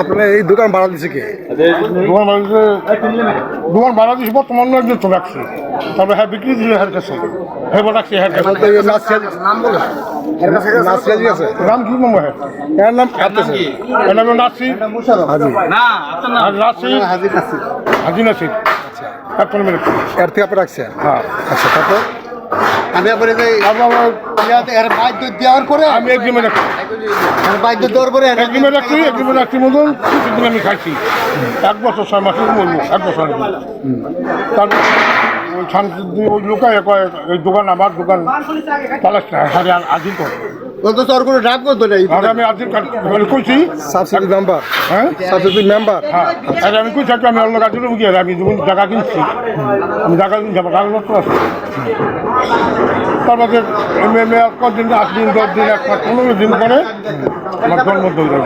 আপনার এই দোকান ভাড়া দিছে কে? দোকান বাড়িতে দোকান ভাড়া দিয়েছি বর্তমান একজন তো রাখছি তবে হ্যাঁ বিক্রি দিল হ্যার কাছে। হ্যাঁ রাখছি নাসিয়াজি নাম কি? নম্বর হ্যাঁ? এর নাম কাটতেছে এর নাম নাসি হাজি। নাসি হাজি নাসি হাজি নাসি এক পনেরো মিনিট। এর থেকে আপনি রাখছেন? হ্যাঁ। আচ্ছা তারপর? আমি ইয়াতে এর বাদ্য দেওয়ার পরে আমি এগ্রিমেন্ট এর- এগ্রিমেন্ট রাখছি আমি খাইছি এক বছর ছয় মাসের মরবো এক বছর। তারপর ওই লোকায় এই দোকান আমার দোকান না করে। তোর কোনো ডাক করতো না আর আমি আজিল কার্ড কইছি সাবসিডি মেম্বার। হ্যাঁ? Subsidy member. হ্যাঁ। আরে আমি কইছি একটা আমি অন্য আমি যখন জায়গা কিনছি আমি জায়গা কিনছি আমার কাগজপত্র আছে। তারপরে কদিন আট দিন দশ দিন এক মাস পনেরো দিন পরে আমার জন্ম ধরে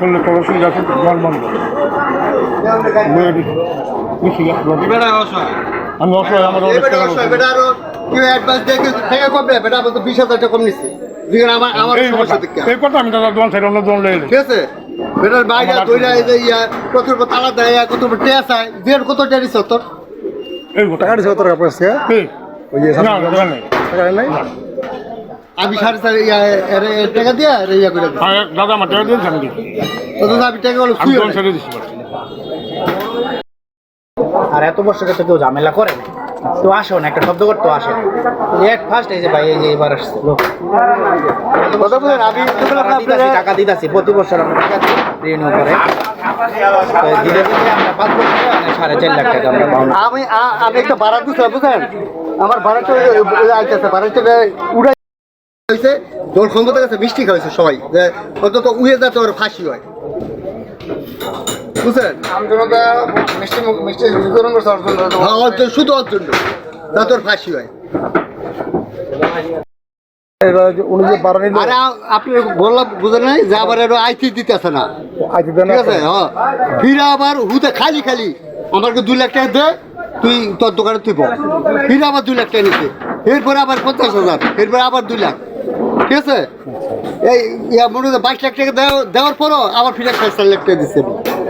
করলে তোর অসুবিধা আছে আমি অসহায় আমার অনেক বেটা টাকা অসহায়, বেটা আরও কি অ্যাডভান্স দিয়ে কিছু টাকা কমবে বেটা আমার তো বিশ হাজার টাকা কম নিচ্ছে আমার আমার সমস্যা দেখতে এই কথা আমি দাদা দোকান সাইড অন্য দোকান ঠিক আছে? বেটার বাইরে আমার দইরা এই যে ইয়া কত তালা দেয় কত রূপ টেয়া দেড় কত টেয়া তোর? এই টাকা দিছে তোর কাছে ওই যে না দোকান নেই টাকা নাই? আমি সাড়ে চার ইয়া এর এর টাকা দিয়ে ইয়া করে দাদা আমার টাকা দিয়েছে আমি টাকা আমি দোকান আর এত বছর তো কেউ ঝামেলা করে না তো আসো না একটা শব্দ করতে আসে না। এক ফার্স্ট এই যে ভাই এই যে এবার আসছে লোক। বলেন আমি টাকা দিতাছি, প্রতি বছর আমরা টাকা রিনিউ করে। ধীরে ধীরে আমরা পাঁচ বছর মানে সাড়ে চার লাখ টাকা আমরা আমি আমি একটা ভাড়া দিচ্ছিলাম বুঝলেন আমার ভাড়াটা আইতেছে ভাড়াটা উড়াই হয়েছে ক্ষমতা কাছে মিষ্টি খাওয়াইছে সবাই। যে অন্তত উড়ে যাতে ওর ফাঁসি হয়। বুঝলেন হ্যাঁ, শুধু ফাঁসি হয়। উনি যে আরে আপনি বললাম বুঝেন নাই? যে আবার এর আইটি দিতেছে না। আইতে দেন ঠিক আছে? হ্যাঁ। ফিরে আবার হুতে খালি খালি। আমাকে দুই লাখ টাকা দে তুই তোর দোকানে তুই বল। ফিরে আবার দুই লাখ টাকা নিতে এরপরে আবার পঞ্চাশ হাজার। এরপরে আবার দুই লাখ। ঠিক আছে? এই ইয়া মনে হয় বাইশ লাখ টাকা দেওয়া দেওয়ার পরও আবার ফিরে সাড়ে চার লাখ টাকা দিচ্ছে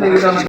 那个